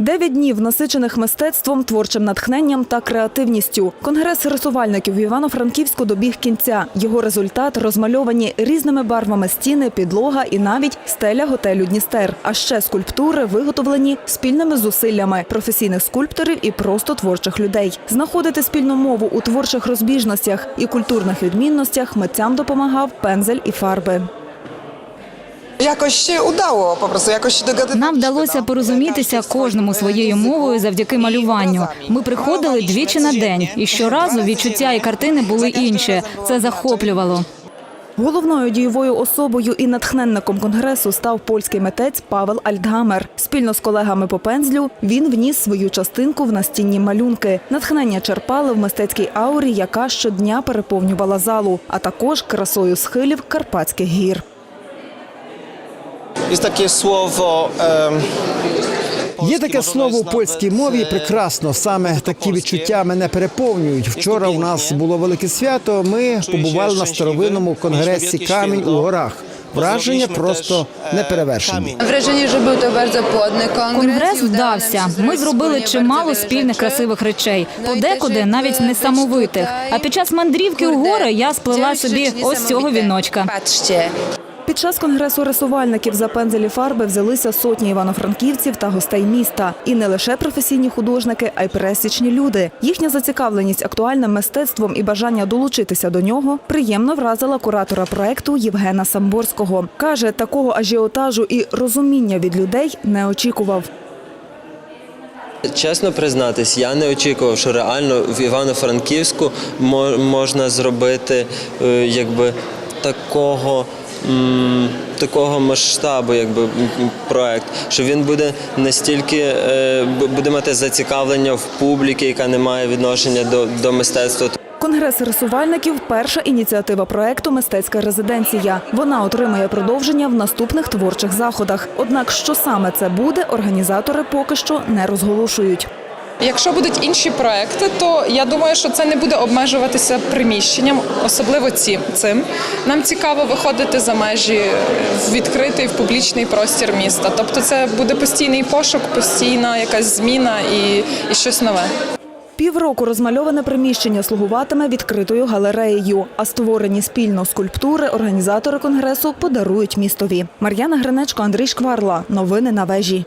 Дев'ять днів насичених мистецтвом, творчим натхненням та креативністю. Конгрес рисувальників в Івано-Франківську добіг кінця. Його результат розмальовані різними барвами стіни, підлога і навіть стеля готелю Дністер. А ще скульптури виготовлені спільними зусиллями професійних скульпторів і просто творчих людей. Знаходити спільну мову у творчих розбіжностях і культурних відмінностях митцям допомагав пензель і фарби. Jakoś się udało po prostu, jakoś się dogadywać. Нам вдалося порозумітися кожному своєю мовою завдяки малюванню. Ми приходили двічі на день, і щоразу відчуття і картини були інші. Це захоплювало. Головною дієвою особою і натхненником конгресу став польський митець Павел Альтгамер. Спільно з колегами по пензлю він вніс свою частинку в настінні малюнки. Натхнення черпали в мистецькій аурі, яка щодня переповнювала залу, а також красою схилів Карпатських гір. Jest takie słowo. Є таке слово у польській мові прекрасно. Саме такі відчуття мене переповнюють. Вчора у нас було велике свято. Ми побували на старовинному конгресі Камінь у горах. Враження просто неперевершені. Wrażenie, że był to bardzo płodny kongres. Конгрес і вдався. Ми зробили чимало спільних красивих речей, Ну, подекуди навіть е, несамовитих. А під час мандрівки у гори я сплела собі ось цього віночка. Під час конгресу рисувальників за пензелі фарби взялися сотні івано-франківців та гостей міста. І не лише професійні художники, а й пересічні люди. Їхня зацікавленість актуальним мистецтвом і бажання долучитися до нього приємно вразила куратора проекту Євгена Самборського. Каже, такого ажіотажу і розуміння від людей не очікував. Чесно признатись, я не очікував, що реально в Івано-Франківську мо- можна зробити е, якби такого. Такого масштабу, якби проект, що він буде настільки е, буде мати зацікавлення в публіки, яка не має відношення до, до мистецтва. Конгрес рисувальників перша ініціатива проекту Мистецька резиденція. Вона отримає продовження в наступних творчих заходах. Однак, що саме це буде, організатори поки що не розголошують. Якщо будуть інші проекти, то я думаю, що це не буде обмежуватися приміщенням, особливо ці, цим. Нам цікаво виходити за межі в відкритий в публічний простір міста. Тобто, це буде постійний пошук, постійна якась зміна і, і щось нове. Півроку розмальоване приміщення слугуватиме відкритою галереєю, а створені спільно скульптури організатори конгресу подарують містові. Мар'яна Гринечко, Андрій Шкварла. Новини на вежі.